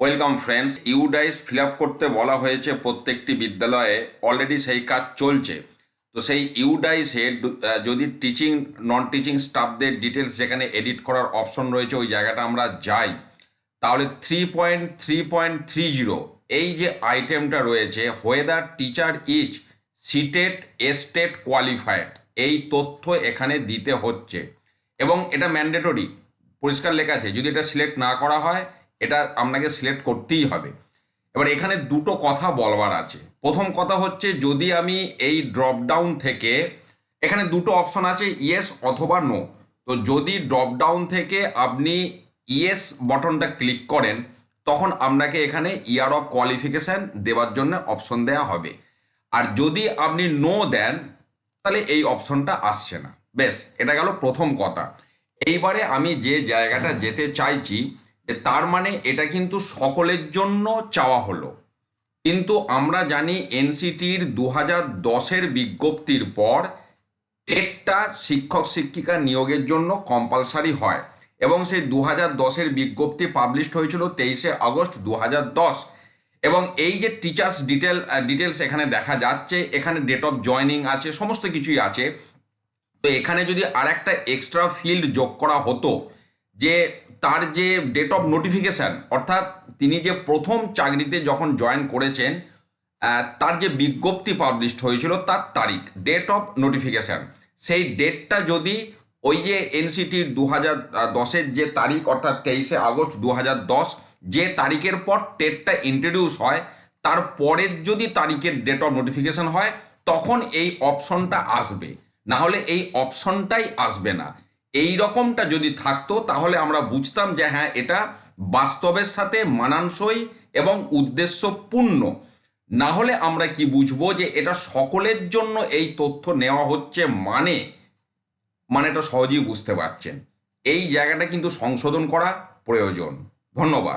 Welcome friends UDISE fill up করতে বলা হয়েছে প্রত্যেকটি বিদ্যালয়ে। অলরেডি সেই কাজ চলছে। তো সেই ইউডাইসে যদি টিচিং নন টিচিং স্টাফদের ডিটেলস যেখানে এডিট করার অপশন রয়েছে, ওই জায়গাটা আমরা যাই। তাহলে three point three point three zero এই যে আইটেমটা রয়েছে whether teacher is CTET STET qualified এই তথ্য এখানে দিতে হচ্ছে। এবং এটা ম্যান্ডেটরি পরিষ্কার লেখা আছে। যদি এটা সিলেক্ট না করা হয় এটা আপনাকে সিলেক্ট করতেই হবে। এবার এখানে দুটো কথা বলবার আছে। প্রথম কথা হচ্ছে, যদি আমি এই ড্রপডাউন থেকে, এখানে দুটো অপশন আছে ইয়েস অথবা নো তো যদি ড্রপডাউন থেকে আপনি ইয়েস বটনটা ক্লিক করেন, তখন আপনাকে এখানে ইয়ার অফ কোয়ালিফিকেশান দেওয়ার জন্য অপশন দেওয়া হবে। আর যদি আপনি নো দেন, তাহলে এই অপশনটা আসছে না। বেশ, এটা গেল প্রথম কথা। এইবারে আমি যে জায়গাটা যেতে চাইছি তার মানে এটা কিন্তু সকলের জন্য চাওয়া হলো। কিন্তু আমরা জানি এনসিটির দু হাজার দশের বিজ্ঞপ্তির পর টেটটা শিক্ষক শিক্ষিকা নিয়োগের জন্য কম্পালসারি হয় এবং সেই দু হাজার দশের বিজ্ঞপ্তি পাবলিশড হয়েছিল তেইশে আগস্ট দু হাজার দশ। এবং এই যে টিচার্স ডিটেল ডিটেলস এখানে দেখা যাচ্ছে, এখানে ডেট অফ জয়নিং আছে, সমস্ত কিছুই আছে। তো এখানে যদি আর একটা এক্সট্রা ফিল্ড যোগ করা হতো, যে তার যে ডেট অফ নোটিফিকেশান অর্থাৎ তিনি যে প্রথম চাকরিতে যখন জয়েন করেছেন তার যে বিজ্ঞপ্তি পাবলিশড হয়েছিল তার তারিখ ডেট অফ নোটিফিকেশান সেই ডেটটা যদি ওই যে এনসিটির দু হাজার দশের যে তারিখ, অর্থাৎ তেইশে আগস্ট দু হাজার দশ, যে তারিখের পর টেটটা ইন্ট্রোডিউস হয়, তার পরের যদি তারিখের ডেট অফ নোটিফিকেশান হয়, তখন এই অপশনটা আসবে। না হলে এই অপশনটাই আসবে না। এই রকমটা যদি থাকতো, তাহলে আমরা বুঝতাম যে হ্যাঁ এটা বাস্তবের সাথে মানানসই এবং উদ্দেশ্যপূর্ণ। না হলে আমরা কি বুঝব যে এটা সকলের জন্য এই তথ্য নেওয়া হচ্ছে মানে? মানে এটা সহজেই বুঝতে পারছেন। এই জায়গাটা কিন্তু সংশোধন করা প্রয়োজন। ধন্যবাদ।